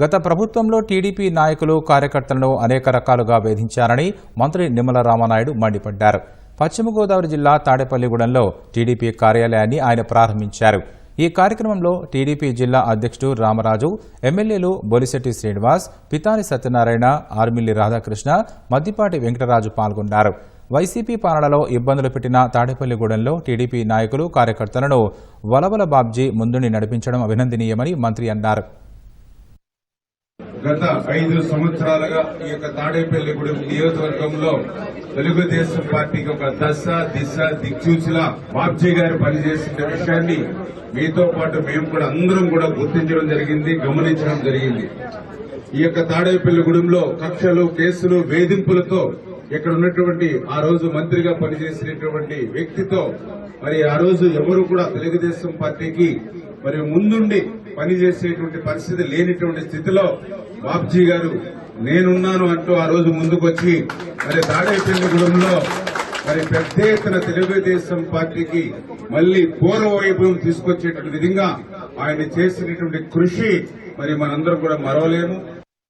గత ప్రభుత్వంలో టీడీపీ నాయకులు కార్యకర్తలను అనేక రకాలుగా వేధించారని మంత్రి నిమ్మల రామానాయుడు మండిపడ్డారు. పశ్చిమ గోదావరి జిల్లా తాడేపల్లిగూడెంలో టీడీపీ కార్యాలయాన్ని ఆయన ప్రారంభించారు. ఈ కార్యక్రమంలో టీడీపీ జిల్లా అధ్యక్షుడు రామరాజు ఎమ్మెల్యేలు బొలిశెట్టి శ్రీనివాస్ పితాని సత్యనారాయణ ఆర్మిల్లి రాధాకృష్ణ మద్దిపాటి వెంకటరాజు పాల్గొన్నారు. వైసీపీ పాలనలో ఇబ్బందులు పెట్టిన తాడేపల్లిగూడెంలో టీడీపీ నాయకులు కార్యకర్తలను వలవల బాబ్జీ ముందుని నడిపించడం అభినందనీయమని మంత్రి అన్నారు. గత ఐదు సంవత్సరాలుగా ఈ యొక్క తాడేపల్లిగూడెం నియోజకవర్గంలో తెలుగుదేశం పార్టీకి ఒక దశ దిశ దిక్సూచిలా బాబ్జీ గారు పనిచేసిన విషయాన్ని మీతో పాటు మేము కూడా అందరం కూడా గుర్తించడం జరిగింది గమనించడం జరిగింది. ఈ యొక్క తాడేపల్లిగూడెంలో కక్షలు కేసులు వేధింపులతో ఇక్కడ ఉన్నటువంటి ఆ రోజు మంత్రిగా పనిచేసినటువంటి వ్యక్తితో మరి ఆ రోజు ఎవరు కూడా తెలుగుదేశం పార్టీకి మరి ముందుండి పనిచేసేటువంటి పరిస్థితి లేనిటువంటి స్థితిలో బాబ్జీ గారు నేనున్నాను అంటూ ఆ రోజు ముందుకొచ్చి మరి తాడేపల్లిగూడెంలో మరి పెద్ద ఎత్తున తెలుగుదేశం పార్టీకి మళ్ళీ పూర్వ వైభవం తీసుకొచ్చేటువంటి విధంగా ఆయన చేసినటువంటి కృషి మరి మనందరం కూడా మరవలేము.